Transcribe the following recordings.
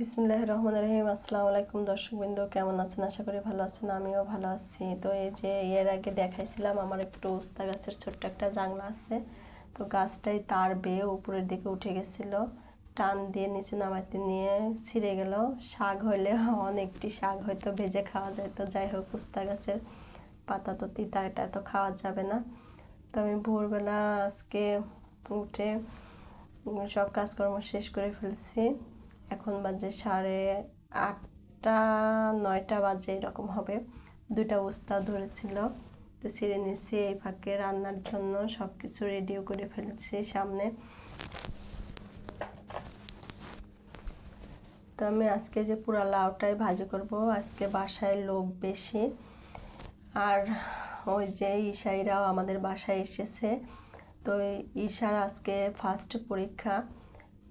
বিসমুল্লাহ রহমান রহিম। আসসালামু আলাইকুম দর্শকবৃন্দ, কেমন আছেন? আশা করি ভালো আছেন, আমিও ভালো আছি। তো এই যে এর আগে দেখাইছিলাম, আমার একটু উস্তা গাছের ছোট্ট একটা জাংলা আছে। তো গাছটাই তার বেয়ে উপরের দিকে উঠে গেছিল, টান দিয়ে নিচে নামাইতে নিয়ে ছিঁড়ে গেল। শাক হইলে অনেকটি শাক হয়তো ভেজে খাওয়া যায়। তো যাই হোক, উস্তা গাছের পাতা তো তিতা, এটা তো খাওয়া যাবে না। তো আমি ভোরবেলা আজকে উঠে সব কাজকর্ম শেষ করে ফেলছি। এখন বাজে সাড়ে আটটা, নয়টা বাজে এরকম হবে। দুইটা বস্তা ধরেছিল। তো ছিঁড়ে নিচ্ছি এই ফাঁকে রান্নার জন্য সব কিছু রেডিও করে ফেলছি সামনে। তো আমি আজকে যে পুরা লাউটাই ভাজি করব, আজকে বাসায় লোক বেশি। আর ওই যে ঈশাইরাও আমাদের বাসায় এসেছে। তো ঈশার আজকে ফার্স্ট পরীক্ষা।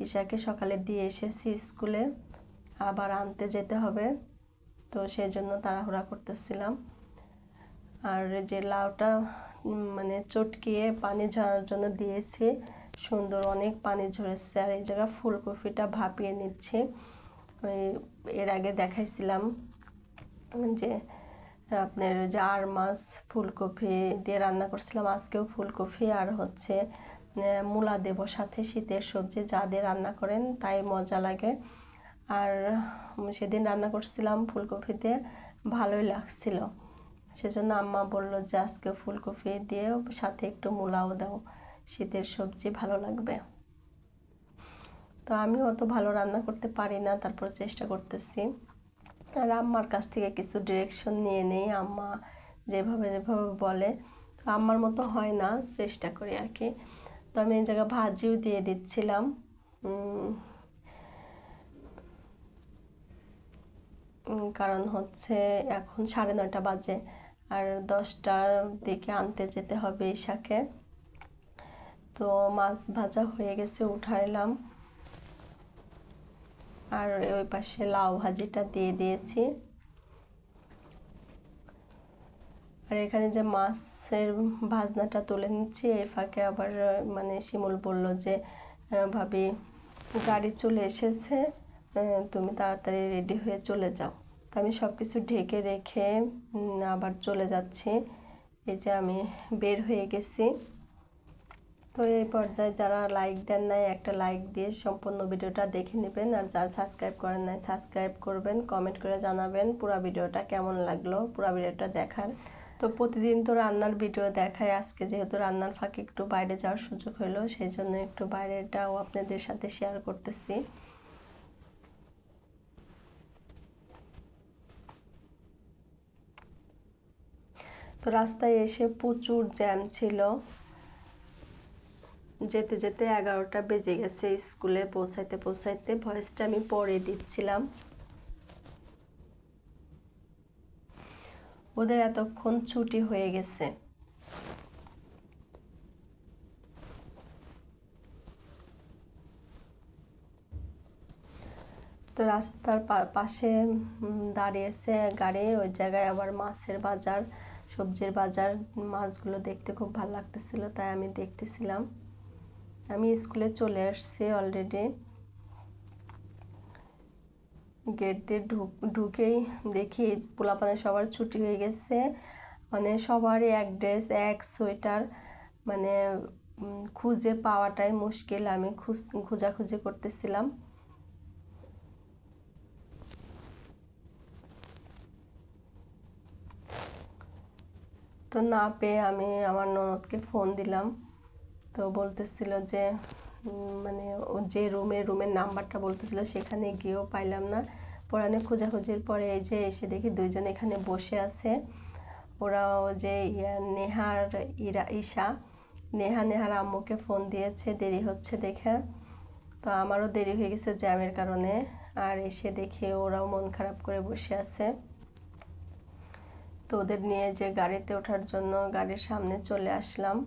ঈশাকে সকালে দিয়ে এসেছি স্কুলে। আবার আনতে যেতে হবে। তো সেই জন্য তাড়াহুড়া করতেছিলাম। আর যে লাউটা মানে চটকিয়ে পানি ঝরার জন্য দিয়েছি, সুন্দর অনেক পানি ঝরেছে। আর এই জায়গায় ফুলকপিটা ভাপিয়ে নিচ্ছি। ওই এর আগে দেখাইছিলাম যে আপনার যে আর মাছ ফুলকপি দিয়ে রান্না করছিলাম। আজকেও ফুলকপি আর হচ্ছে মূলা দেব সাথে শীতের সবজি যা দিয়ে রান্না করেন তাই মজা লাগে। আর সেদিন রান্না করছিলাম ফুলকপিতে, ভালোই লাগছিল। সেজন্য আম্মা বলল যে, আজকে ফুলকপি দিয়ে সাথে একটু মূলাও দাও, শীতের সবজি ভালো লাগবে। তো আমি অত ভালো রান্না করতে পারি না, তারপর চেষ্টা করতেছি। আর আম্মার কাছ থেকে কিছু ডিরেকশন নিয়ে নেই, আম্মা যেভাবে যেভাবে বলে। তো আম্মার মতো হয় না, চেষ্টা করি আর কি। তো আমি এই জায়গায় ভাজিও দিয়ে দিচ্ছিলাম। কারণ হচ্ছে এখন সাড়ে নটা বাজে আর দশটার দিকে আনতে যেতে হবে ঈশাকে। তো মাছ ভাজা হয়ে গেছে, উঠাইলাম। আর ওই পাশে লাউ ভাজিটা দিয়ে দিয়েছি। আর এখানে যে মাছের ভাজনাটা তুলে নিচ্ছি এই ফাঁকে আবার মানে শিমুল বলল যে ভাবি গাড়ি চলে এসেছে তুমি তাড়াতাড়ি রেডি হয়ে চলে যাও। আমি সব কিছু ঢেকে রেখে আবার চলে যাচ্ছি। এই যে আমি বের হয়ে গেছি। তো এই পর্যায়ে যারা লাইক দেন নাই, একটা লাইক দিয়ে সম্পূর্ণ ভিডিওটা দেখে নেবেন। আর যারা সাবস্ক্রাইব করেন নাই সাবস্ক্রাইব করবেন কমেন্ট করে জানাবেন পুরো ভিডিওটা কেমন লাগল, পুরো ভিডিওটা দেখার। তো প্রতিদিন তো রান্নার ভিডিও দেখায়। আজকে যেহেতু রান্নার ফাঁকে একটু বাইরে যাওয়ার সুযোগ হলো সেই জন্য একটু বাইরেটাও আপনাদের সাথে শেয়ার করতেছি। তো রাস্তায় এসে প্রচুর জ্যাম ছিল। যেতে যেতে এগারোটা বেজে গেছে স্কুলে পৌঁছাইতে পৌঁছাইতে। ভয়েসটা আমি পরে দিচ্ছিলাম। ওদের এতক্ষণ ছুটি হয়ে গেছে। তো রাস্তার পাশে দাঁড়িয়েছে গাড়ি। ওই জায়গায় আবার মাছের বাজার, সবজির বাজার। মাছগুলো দেখতে খুব ভালো লাগতেছিল, তাই আমি দেখতেছিলাম। আমি স্কুলে চলে আসছি অলরেডি। গেট দিয়ে ঢুক, ঢুকেই দেখি পোলাপানে সবার ছুটি হয়ে গেছে। মানে সবারই এক ড্রেস, এক সোয়েটার মানে খুঁজে পাওয়াটাই মুশকিল। আমি খুঁজ, খোঁজাখুঁজি করতেছিলাম। তো না পেয়ে আমি আমার ননদকে ফোন দিলাম। তো বলতেছিল যে মানে যে রুমে রুমের নাম্বারটা বলতেছিল, সেখানে গিয়েও পাইলাম না। পড়ানে খোঁজাখুঁজির পরে এই যে এসে দেখি দুইজন এখানে বসে আছে। ওরাও যে নেহার ইরা, ঈশা। নেহা, নেহার আম্মুকে ফোন দিয়েছে, দেরি হচ্ছে দেখে। তো আমারও দেরি হয়ে গেছে জ্যামের কারণে। আর এসে দেখে ওরাও মন খারাপ করে বসে আছে। তো ওদের নিয়ে যে গাড়িতে ওঠার জন্য গাড়ির সামনে চলে আসলাম।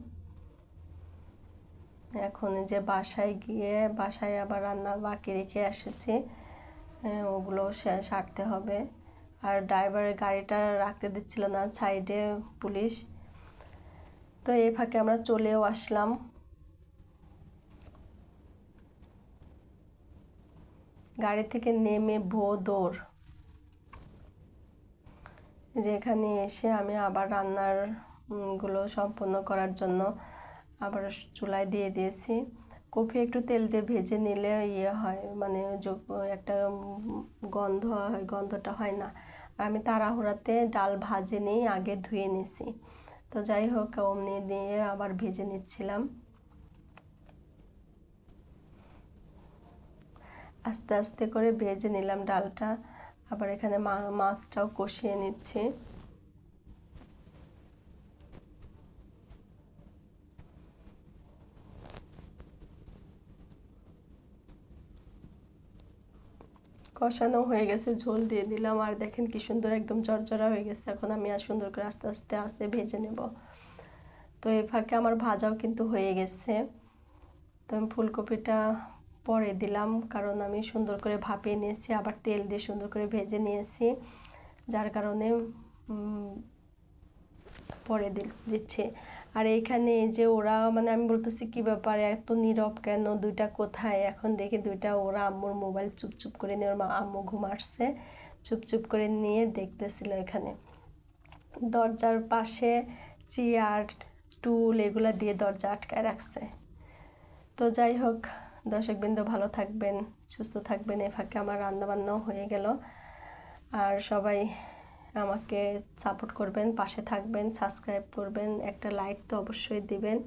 এখন যে বাসায় গিয়ে বাসায় আবার রান্না বাকি রেখে এসেছি ওগুলো সারতে হবে। আর ড্রাইভারের গাড়িটা রাখতে দিচ্ছিল না সাইডে পুলিশ। তো এই ফাঁকে আমরা চলেও আসলাম। গাড়ি থেকে নেমে ভো দৌড়। যেখানে এসে আমি আবার রান্নারগুলো সম্পূর্ণ করার জন্য আবার চুলায় দিয়ে দিয়েছি। কফি একটু তেল দিয়ে ভেজে নিলে ইয়ে হয় মানে একটা গন্ধ হয়, গন্ধটা হয় না। আমি তাড়াহুড়াতে ডাল ভাজে নিয়ে আগে ধুয়ে নিছি। তো যাই হোক, অমনি দিয়ে আবার ভেজে নিচ্ছিলাম। আস্তে আস্তে করে ভেজে নিলাম ডালটা। আবার এখানে মাছটাও কষিয়ে নিচ্ছি। কষানো হয়ে গেছে, ঝোল দিয়ে দিলাম। আর দেখেন কি সুন্দর একদম জর্জরা হয়ে গেছে। এখন আমি আর সুন্দর করে আস্তে আস্তে আস্তে ভেজে নেব। তো এই ফাঁকে আমার ভাজাও কিন্তু হয়ে গেছে। তো আমি ফুলকপিটা পরে দিলাম, কারণ আমি সুন্দর করে ভাপিয়ে নিয়েছি, আবার তেল দিয়ে সুন্দর করে ভেজে নিয়েছি। যার কারণে পরে দিচ্ছে। আর এখানে যে ওরা মানে আমি বলতেছি কি ব্যাপার, এত নীরব কেন? দুইটা কোথায়? এখন দেখি দুইটা, ওরা আম্মুর মোবাইল চুপচুপ করে নিয়ে, ওর মা, আম্মু ঘুমাচ্ছে চুপচুপ করে নিয়ে দেখতেছিল এখানে। দরজার পাশে চেয়ার টুল এগুলা দিয়ে দরজা আটকায় রাখছে। তো যাই হোক, দর্শকবৃন্দ ভালো থাকবেন, সুস্থ থাকবেন। এ ফাঁকে আমার রান্নাবান্নাও হয়ে গেল। আর সবাই আমাকে সাপোর্ট করবেন পাশে থাকবেন সাবস্ক্রাইব করবেন একটা লাইক তো অবশ্যই দিবেন।